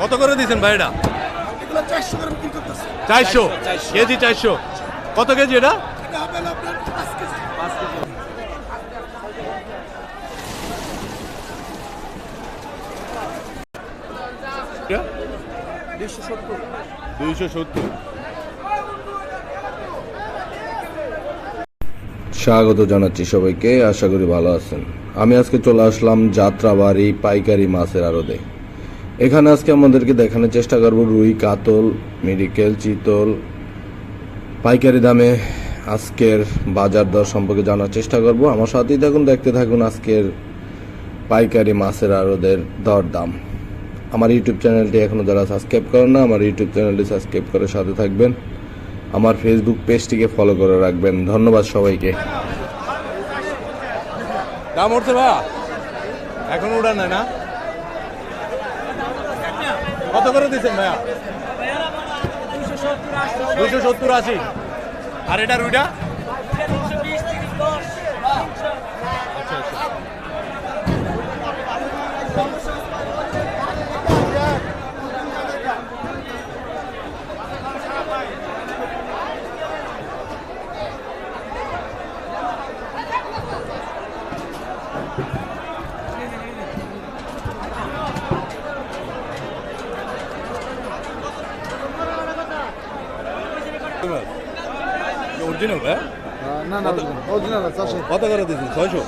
কত করে দিয়েছেন ভাই এটা এগুলো চারশো কেজি চারশো। কত কেজি এটা? দুইশো সত্তর। স্বাগত জানাচ্ছি সবাইকে আশা করি ভালো আছেন। আমি আজকে চলে আসলাম যাত্রাবাড়ি পাইকারি মাছের আড়তে। এখানে আজকে আমাদেরকে দেখানোর চেষ্টা করব রুই, কাতল মেডিকেল চিতল। পাইকারি দামে আজকের বাজার দর সম্পর্কে জানার চেষ্টা করব। আমার সাথেই থাকুন, দেখতে থাকুন আজকের পাইকারি মাছের আড়তের দর দাম। আমার ইউটিউব চ্যানেলটি এখনও যারা সাবস্ক্রাইব করেন না, আমার ইউটিউব চ্যানেলটি সাবস্ক্রাইব করে সাথে থাকবেন। আমার ফেসবুক পেজটিকে ফলো করে রাখবেন। ধন্যবাদ সবাইকে। দাম উঠছে ভাই এখন উড়ান না? কত করে দিচ্ছেন ভাইয়া? দুশো সত্তর আশি। আর এটা রুইটা আচ্ছা, আচ্ছা। অরিজিনাল ভাই না না অরিজিনাল চারশো কত করে দিচ্ছেন ছয়শো?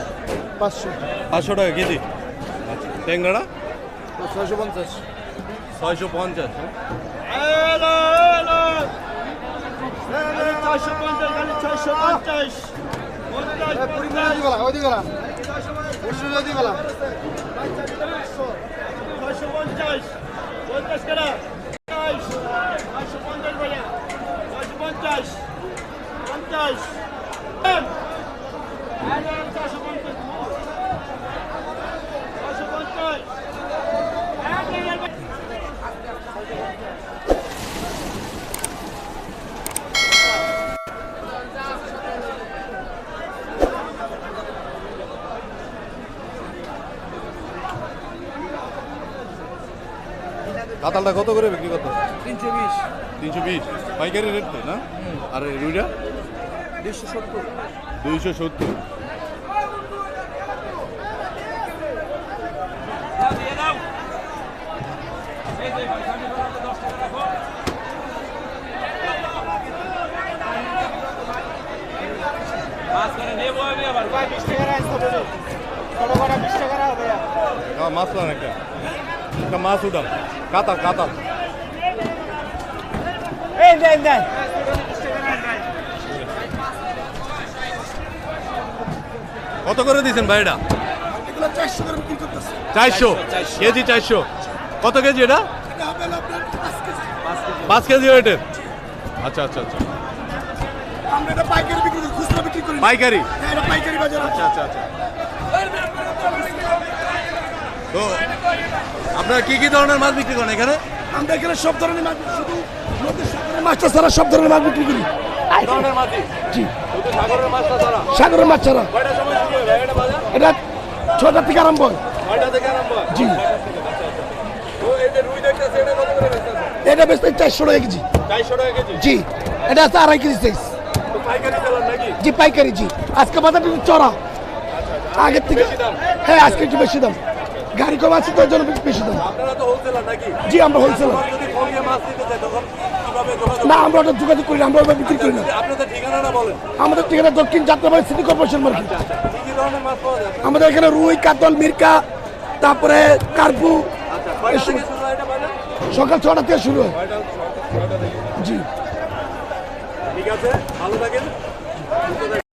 পাঁচশো। পাঁচশো টাকা কেজি? আচ্ছা ট্যাংরাটা? ছয়শো পঞ্চাশ। ছয়শো পঞ্চাশ ছয়শো পঞ্চাশ। পঞ্চাশ কাতালটা কত করে বিক্রি করতে? তিনশো বিশ। তিনশো বিশ। পাইকারি রেট তো না? আর রুইটা? দুইশো সত্তর। দুইশো সত্তর। মাছ পান একটা একটা মাছ উঠান কাতাল কাতাল। কত করে দিয়েছেন ভাই এটা এগুলো চারশো কেজি চারশো। কত কেজি এটা? পাঁচ কেজি। ওয়েটের আচ্ছা আচ্ছা আচ্ছা। পাইকারি বিক্রি করি করি পাইকারি? হ্যাঁ পাইকারি বাজার আছে। আচ্ছা আচ্ছা তো আপনারা কি কি ধরনের মাছ বিক্রি করেন এখানে? আমরা এখানে সব ধরনের মাছ বিক্রি- শুধু মাছটা ছাড়া সব ধরনের মাছ বিক্রি করি। সাগরের মাছটা ছাড়া? সাগরের মাছ ছাড়া। এটা ছটা থেকে আরম্ভ হয়? জি। তো এই যে এটা বেচতে চারশো টাকা কেজি। জি এটা আছে আড়াই কেজি সাইজ জি পাইকারি জি। আজকে বাজারটা চড়া। আগের থেকে হ্যাঁ আজকে একটু বেশি দাম। গাড়ি কম আছে তো জন্য বেশি দাম। জি আমরা হোলসেলার না আমরা ওটা যোগাযোগ করি আমরা ওটা বিক্রি করি না। আমাদের ঠিকানা দক্ষিণ যাত্রাবাড়ি সিটি কর্পোরেশন মার্কেট। পাওয়া যায়? আমাদের এখানে রুই কাতল মির্কা তারপরে কার্পু আচ্ছা সকাল ছটা থেকে শুরু হয়। জি। ঠিক আছে ভালো থাকেন।